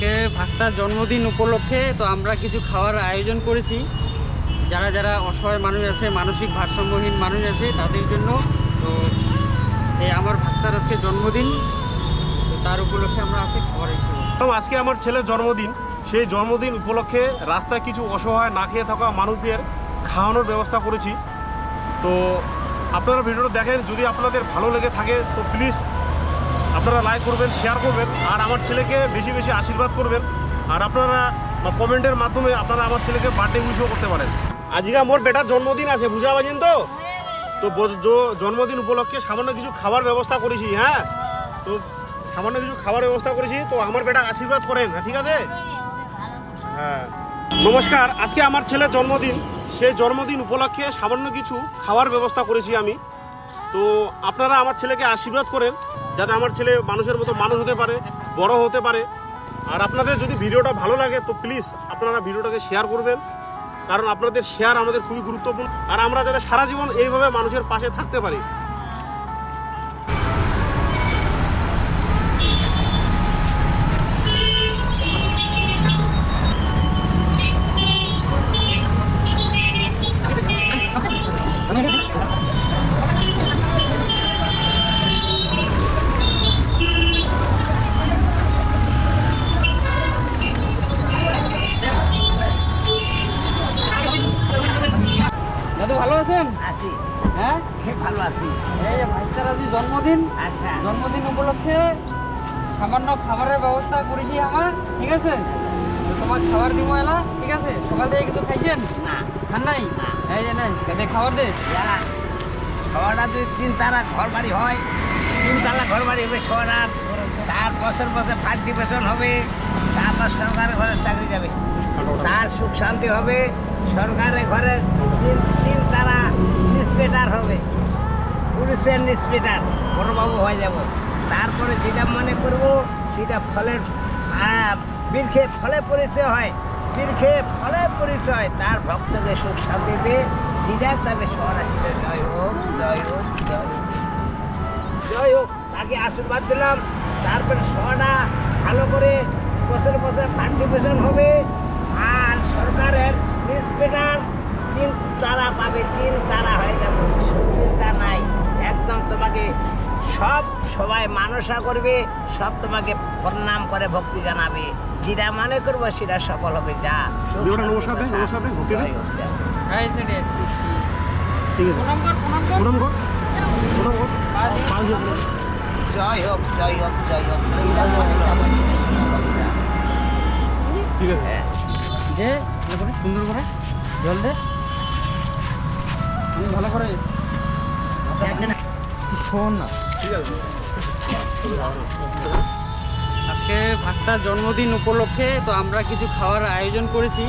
আজকে ভাস্তার জন্মদিন উপলক্ষে তো আমরা কিছু খাওয়ার আয়োজন করেছি। যারা যারা অসহায় মানুষ আছে, মানসিক ভারসাম্যহীন মানুষ আছে, তাদের জন্য তো এই আমার ভাস্তার আজকে জন্মদিন। তো তার উপলক্ষে আমরা আজকে খাবার হিসেবে আজকে আমার ছেলের জন্মদিন। সেই জন্মদিন উপলক্ষে রাস্তায় কিছু অসহায় না খেয়ে থাকা মানুষদের খাওয়ানোর ব্যবস্থা করেছি। তো আপনারা ভিডিওটা দেখেন, যদি আপনাদের ভালো লেগে থাকে, তো প্লিজ আপনারা লাইক করবেন শেয়ার করবেন আর আমার ছেলেকে বেশি বেশি আশীর্বাদ করবেন। আর আপনারা কমেন্টের মাধ্যমে আপনারা আমার ছেলেকে বার্থডে উইশও করতে পারেন। আজকে মোর বেটার জন্মদিন আছে বুঝা পারছেন তো? তো জন্মদিন উপলক্ষে সামান্য কিছু খাবার ব্যবস্থা করেছি হ্যাঁ? তো সামান্য কিছু খাবার ব্যবস্থা করেছি তো আমার বেটা আশীর্বাদ করেন হ্যাঁ, ঠিক আছে? হ্যাঁ। নমস্কার আজকে আমার ছেলের জন্মদিন। সেই জন্মদিন উপলক্ষে সামান্য কিছু খাওয়ার ব্যবস্থা করেছি আমি। তো আপনারা আমার ছেলেকে আশীর্বাদ করেন যাতে আমার ছেলে মানুষের মতো মানুষ হতে পারে, বড় হতে পারে। আর আপনাদের যদি ভিডিওটা ভালো লাগে, তো প্লিজ আপনারা ভিডিওটাকে শেয়ার করবেন। কারণ আপনাদের শেয়ার আমাদের খুবই গুরুত্বপূর্ণ। আর আমরা যাতে সারা জীবন এইভাবে মানুষের পাশে থাকতে পারি ভালো আছেন? আছি। হ্যাঁ? খুব ভালো আছি। এই ভাস্তার আজ জন্মদিন। আচ্ছা। জন্মদিন উপলক্ষে সামান্য খাবারের ব্যবস্থা করেছি আমার ঠিক আছে? তোমার খাবার দিব এলা ঠিক আছে? সকাল থেকে কিছু খাইছেন? না। খান নাই। এই যে নাই দে খাবার দে। খাওয়াটা যদি তিন তারা ঘর বাড়ি হয় তিন তারা ঘর বাড়ি হবে ছটা তার বছর বছর পার্টিপেশন হবে তারপর সরকারের ঘরে চাকরি যাবে। তার সুখ শান্তি হবে সরকারের ঘরে নিষ্পেটার হবে। পুলিশের নিষ্পেটার বড়বাবু হয়ে যাব। তারপরে যেটা মনে করব, সেটা ফলের বীর খেয়ে ফলে পরিচয় হয় বীর খেয়ে ফলে পরিচয় তার ভক্তকে সুখ শান্তি দিয়ে সেটা তবে শহর জয় হোক জয় হোক জয় হোক। জয় হোক, তাকে আশীর্বাদ দিলাম। তারপরে শহরটা ভালো করে বছর বছর পার্টিপেশন হবে। আর সরকারের নিষ্পেটার তিন তারা পাবে তিন তারা হয়ে যাবে। চিন্তা নাই একদম তোমাকে সব সবাই মানসা করবে সব তোমাকে প্রণাম করে ভক্তি জানাবে। যেটা মনে করব সেটা সফল হবে যা দেন। জয় হোক, জয় হোক। এই সেটে ঠিক আছে। প্রণাম কর প্রণাম কর। প্রণাম কর। প্রণাম কর। পা দি। পাঁচ জন। জয় হোক যা। ঠিক আছে। হ্যাঁ। দে ভালো সুন্দর করে জল দে। আমি ভালো করে শোন না। ঠিক আছে আজকে ভাস্তার জন্মদিন উপলক্ষে তো আমরা কিছু খাওয়ার আয়োজন করেছি।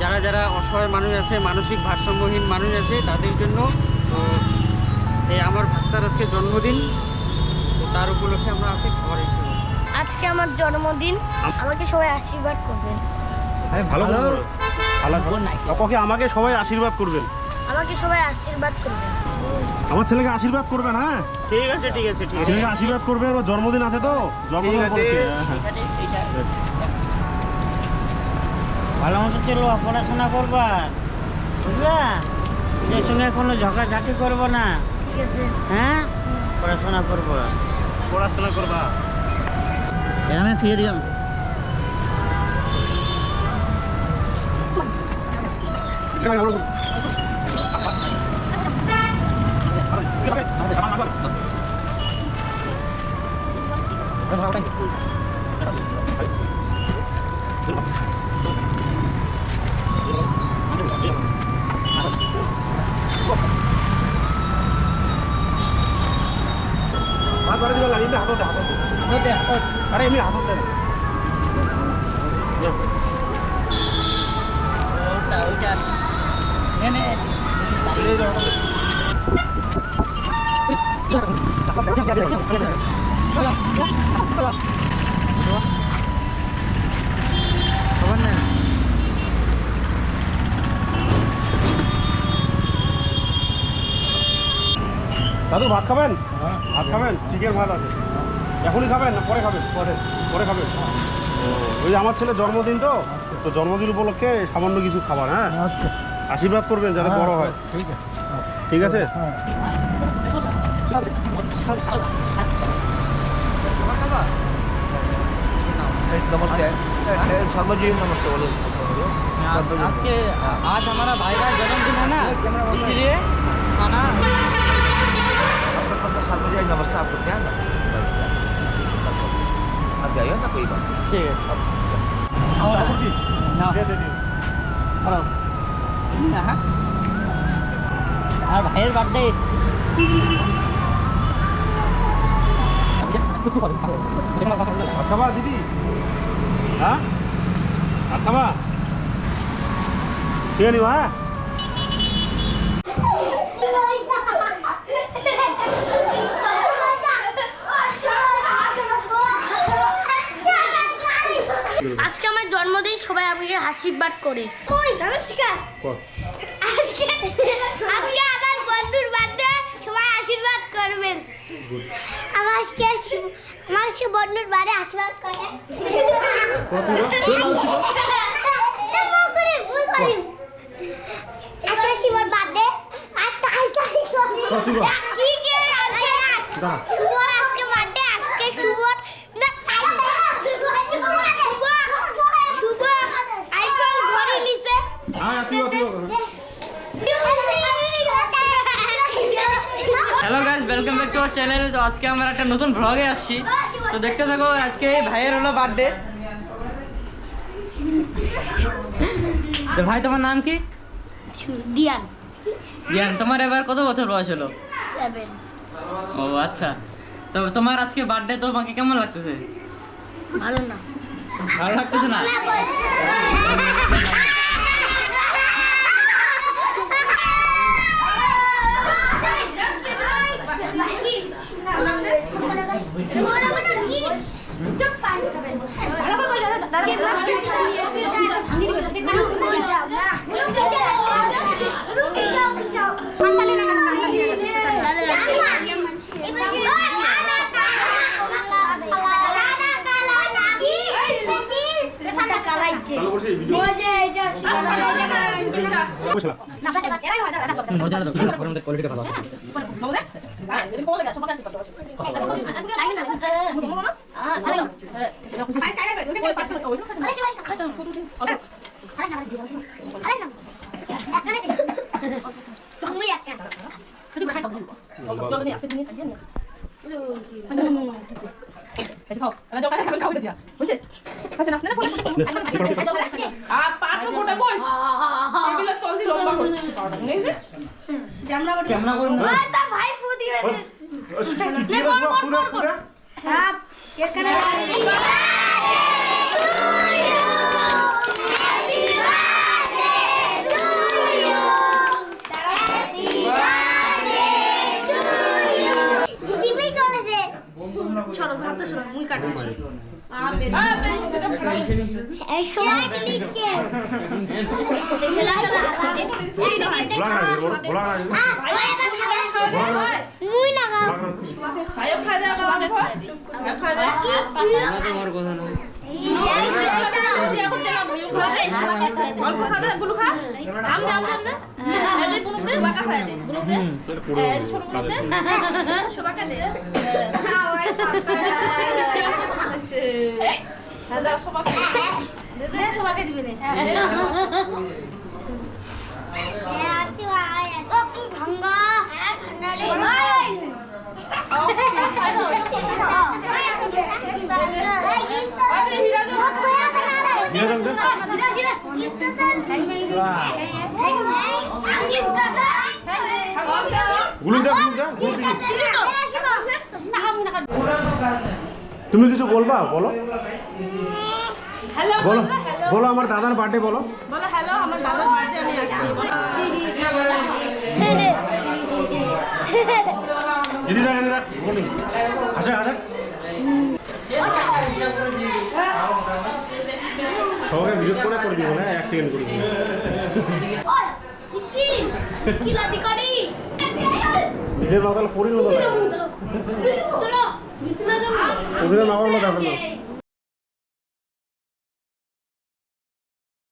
যারা যারা অসহায় মানুষ আছে মানসিক ভারসাম্যহীন মানুষ আছে তাদের জন্য তো এই আমার ভাস্তার আজকে জন্মদিন। তো তার উপলক্ষে আমরা আজকে খাবার হিসেবে আজকে আমার জন্মদিন। আমাকে সবাই আশীর্বাদ করবেন। ভালো করে বলো। ভালো অপকে আমাকে সবাই আশীর্বাদ করবেন। আমাকে সবাই আশীর্বাদ করবেন আমার ছেলেকে আশীর্বাদ করবেন হ্যাঁ ঠিক আছে ঠিক আছে ঠিক আছে। ছেলেকে আশীর্বাদ করবেন ওর জন্মদিন আছে তো? জন্মদিন ঠিক আছে। উপলক্ষে। ভালো মতো চলো পড়াশোনা করবা। বুঝলা? এর সঙ্গে কোনো ঝগড়াঝাটি করব না। ঠিক আছে। হ্যাঁ? পড়াশোনা করব। পড়াশোনা করবা। এখানে ফিরে যাম ভাত বাড়ি দিবা লাগে, এমনি হাতত দাদু ভাত খাবেন? ভাত খাবেন? চিকেন ভাত আছে। এখনই খাবেন না পরে খাবেন? পরে। পরে খাবেন? ওই যে আমার ছেলে জন্মদিন তো তো জন্মদিন উপলক্ষে সামান্য কিছু খাবার হ্যাঁ? আচ্ছা। আশীর্বাদ করবেন যাতে বড় হয় ঠিক আছে। ঠিক আছে? আজকে आज हमारा भाई का जन्मदिन है ना इसलिए खाना सार्वजनिक नमस्ते आपको क्या ना अब जाइए ना कोई बात ठीक है নাও। হ্যালো হ্যাঁ আর ভাইয়ের বার্থডে আচ্ছা দিদি। হ্যাঁ? আচ্ছা হ্যাঁ? আজকে আমার জন্মদিন সবাই আমাকে আশীর্বাদ করে। নমস্কার। আজকে আজকে আমার বন্ধুর বার্থডে সবাই আশীর্বাদ করবেন। আমার আজকে আমার আজকে বন্ধুর বাড়ি আশীর্বাদ করে এরকম করে ভুল করি। আজকে শিবর বার্থডে আর তাই তাই করি। কত গো? কি কে আছে না? দাঁড়া। শুভর আজকে বার্থডে আজকে শুভর না তাই তাই শুভ শুভ আইফোন ঘড়ি লিছে হ্যাঁ তুই তুই hello guys welcome back to channel তো আজকে আমরা একটা নতুন ব্লগে আসছি। তো দেখতে থাকো আজকে ভাইয়ের হলো বার্থডে তো ভাই তোমার নাম কি? দিয়ান। জ্ঞান তোমার এবার কত বছর বয়স হলো? ও আচ্ছা। তো তোমার আজকে বার্থডে তো তোমাকে কেমন লাগতেছে? ভালো না? ভালো লাগতেছে না। কালাই যে মজা এটা ভালো করছিস ভিডিও বসলা কোয়ালিটিটা ভালো আছে তুমি একটা ক্যামেরা করুন না? তার ভাই ফু দিবে পুরো পুরো পুরো? হ্যাঁ এখানে না ভোলা মুই না খাও তোমার কথা নয় ভাঙ্গা দিয়ে দাও দে গুলু দে গুলু দে গুলু দিকে তুমি কিছু বলবা? বলো। বলো। বলো আমার দাদার বার্থডে বলো। বলো হ্যালো আমার দাদার বাড়িতে আমি আসছি। দেখ দিদি সবাইকে ভিডিও করে করে দিব না এক সেকেন্ড করে দিব। নিজের মাতাল পড়ি না। ওদের না না।